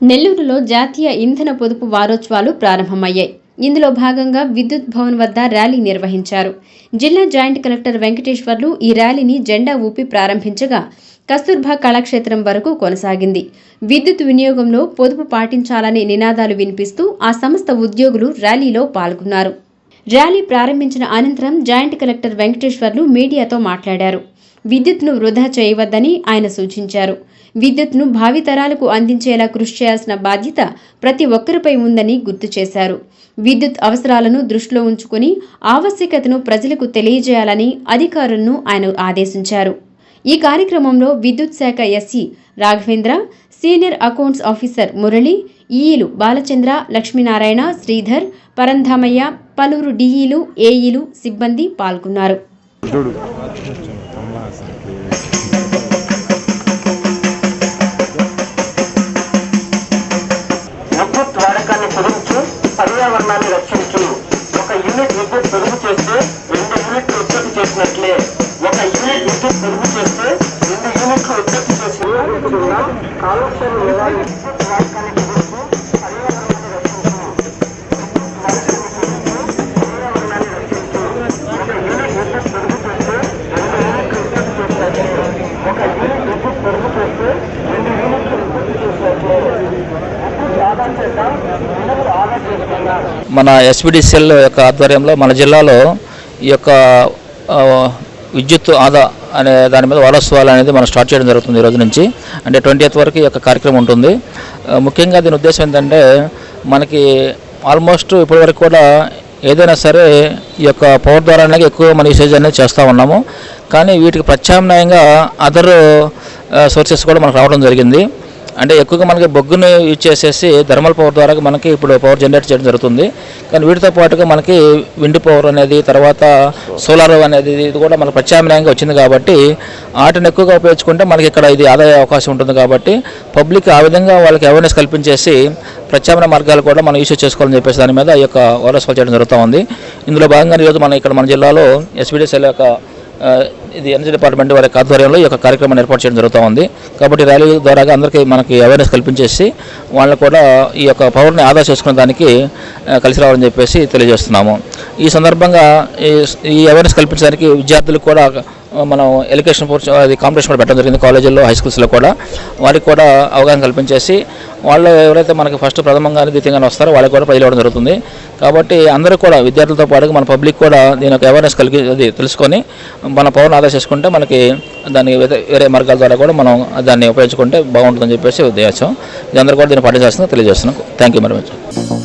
నెల్లూరులో జాతీయ ఇంధన పొదుపు వారోత్సవాలు ప్రారంభమయ్యాయి. ఇందులో భాగంగా విద్యుత్ భవన్ వద్ద ర్యాలీ నిర్వహించారు. జిల్లా జాయింట్ కలెక్టర్ వెంకటేశ్వర్లు ఈ ర్యాలీని జెండా ఊపి ప్రారంభించగా కస్తూర్బా కళాక్షేత్రం వరకు కొనసాగింది. విద్యుత్ వినియోగంలో పొదుపు పాటించాలనే నినాదాలు వినిపిస్తూ ఆ సంస్థ ఉద్యోగులు ర్యాలీలో పాల్గొన్నారు. ర్యాలీ ప్రారంభించిన అనంతరం జాయింట్ కలెక్టర్ వెంకటేశ్వర్లు మీడియాతో మాట్లాడారు. విద్యుత్ను వృధా చేయవద్దని ఆయన సూచించారు. విద్యుత్ను భావితరాలకు అందించేలా కృషి చేయాల్సిన బాధ్యత ప్రతి ఒక్కరిపై ఉందని గుర్తు చేశారు. విద్యుత్ అవసరాలను దృష్టిలో ఉంచుకుని ఆవశ్యకతను ప్రజలకు తెలియజేయాలని అధికారులను ఆయన ఆదేశించారు. ఈ కార్యక్రమంలో విద్యుత్ శాఖ SE Raghavendra senior accounts officer Murali ఈఈలు Balachandra Lakshminarayana Sridhar Parandhamayya పలువురు డిఈలు ఏఈలు సిబ్బంది పాల్గొన్నారు. పర్యావరణాన్ని రక్షించు. ఒక యూనిట్ విద్యుత్ పొరుగు చేస్తే రెండు యూనిట్లు ఉత్పత్తి చేసినట్లే. ఒక యూనిట్ విద్యుత్ పొరుగు చేస్తే రెండు యూనిట్లు ఉత్పత్తి చేసిన కాలుష్యం లేదా విద్యుత్ వాడకాన్ని పొదుపు పర్యావరణాన్ని మన ఎస్పీడీసీఎల్ యొక్క ఆధ్వర్యంలో మన జిల్లాలో ఈ యొక్క విద్యుత్ ఆదా అనే దాని మీద వారోత్సవాలు అనేది మనం స్టార్ట్ చేయడం జరుగుతుంది ఈ రోజు నుంచి. అంటే ట్వంటీ వరకు ఈ యొక్క కార్యక్రమం ఉంటుంది. ముఖ్యంగా దీని ఉద్దేశం ఏంటంటే మనకి ఆల్మోస్ట్ ఇప్పటివరకు కూడా ఏదైనా సరే ఈ యొక్క పవర్ ద్వారానే ఎక్కువ మన యూసేజ్ అనేది చేస్తూ ఉన్నాము. కానీ వీటికి ప్రత్యామ్నాయంగా అదర్ సోర్సెస్ కూడా మనకు రావడం జరిగింది. అంటే ఎక్కువగా మనకి బొగ్గును యూజ్ చేసేసి థర్మల్ పవర్ ద్వారా మనకి ఇప్పుడు పవర్ జనరేట్ చేయడం జరుగుతుంది. కానీ వీటితో పాటుగా మనకి విండ్ పవర్ అనేది తర్వాత సోలార్ అనేది ఇది కూడా మనకు ప్రత్యామ్నాయంగా వచ్చింది కాబట్టి వాటిని ఎక్కువగా ఉపయోగించుకుంటే మనకి ఇక్కడ ఇది ఆదాయ అవకాశం ఉంటుంది కాబట్టి పబ్లిక్ ఆ విధంగా వాళ్ళకి అవేర్నెస్ కల్పించేసి ప్రత్యామ్నాయ మార్గాలు కూడా మనం యూస్ చేసుకోవాలని చెప్పేసి దాని మీద ఈ యొక్క ఓరస్ చేయడం జరుగుతూ ఉంది. ఇందులో భాగంగా ఈరోజు మన ఇక్కడ మన జిల్లాలో ఎస్బీడీసీల యొక్క ఇది ఎనర్జీ డిపార్ట్మెంట్ వారి ఆధ్వర్యంలో ఈ యొక్క కార్యక్రమాన్ని ఏర్పాటు చేయడం జరుగుతూ ఉంది. కాబట్టి ర్యాలీ ద్వారా అందరికీ మనకి అవేర్నెస్ కల్పించేసి వాళ్ళని కూడా ఈ యొక్క పవర్ని ఆదా చేసుకునే దానికి కలిసి రావాలని చెప్పేసి తెలియజేస్తున్నాము. ఈ సందర్భంగా ఈ ఈ అవేర్నెస్ కల్పించడానికి విద్యార్థులకు కూడా మనం ఎడ్యుకేషన్ కోర్స్ అది కాంపిటీషన్ కూడా పెట్టడం జరిగింది కాలేజీల్లో హై స్కూల్స్లో కూడా. వారికి కూడా అవగాహన కల్పించేసి వాళ్ళు ఎవరైతే మనకి ఫస్ట్ ప్రథమంగా ద్వితీయంగా వస్తారో వాళ్ళకి కూడా ప్రజలు ఇవ్వడం జరుగుతుంది. కాబట్టి అందరూ కూడా విద్యార్థులతో పాటు మన పబ్లిక్ కూడా దీని యొక్క అవేర్నెస్ కలిగి అది తెలుసుకొని మన పవన్ ఆదా చేసుకుంటే మనకి దాన్ని వేరే- వేరే మార్గాల ద్వారా కూడా మనం దాన్ని ఉపయోగించుకుంటే బాగుంటుందని చెప్పేసి ఉద్దేశం ఇది అందరూ కూడా దీన్ని పాటించాల్సిందిగా తెలియజేస్తున్నాం. Thank you very much